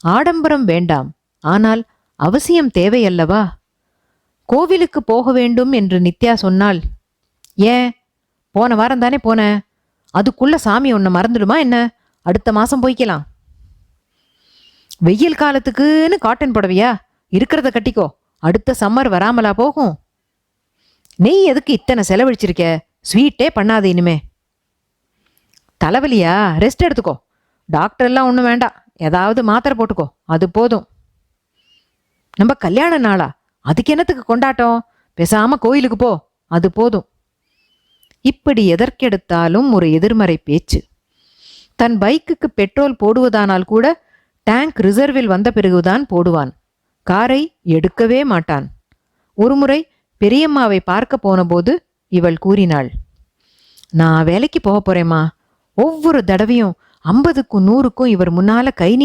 ஆடம்பரம் வேண்டாம். ஆனால் அவசியம் தேவையல்லவா? கோவிலுக்கு போக வேண்டும் என்று நித்யா சொன்னால் ஏன்? போன வாரம் தானே போனேன் அதுக்குள்ள சாமி ஒன்று மறந்துடுமா என்ன? அடுத்த மாசம் போய்க்கலாம். வெயில் காலத்துக்குன்னு காட்டன் புடவையா? இருக்கிறத கட்டிக்கோ. அடுத்த சம்மர் வராமலா போகும். நீ எதுக்கு இத்தனை செலவழிச்சிருக்க? ஸ்வீட்டே பண்ணாது இனிமே. தலைவலியா? ரெஸ்ட் எடுத்துக்கோ. டாக்டர் எல்லாம் ஒன்றும் வேண்டாம். ஏதாவது மாத்திரை போட்டுக்கோ. அது போதும். நம்ம கல்யாண நாளா? அதுக்கு என்னத்துக்கு கொண்டாட்டம்? பேசாம கோயிலுக்கு போ. அது போதும். இப்படி எதற்கெடுத்தாலும் ஒரு எதிர்மறை பேச்சு. தன் பைக்குக்கு பெட்ரோல் போடுவதானால் கூட டேங்க் ரிசர்வில் வந்த பிறகுதான் போடுவான். காரை எடுக்கவே மாட்டான். ஒருமுறை பெரியம்மாவை பார்க்க போனபோது இவள் கூறினாள் நான் வேலைக்கு போக போறேம்மா. ஒவ்வொரு தடவையும் ஐம்பதுக்கும் நூறுக்கும் இவர் முன்னால கை நீ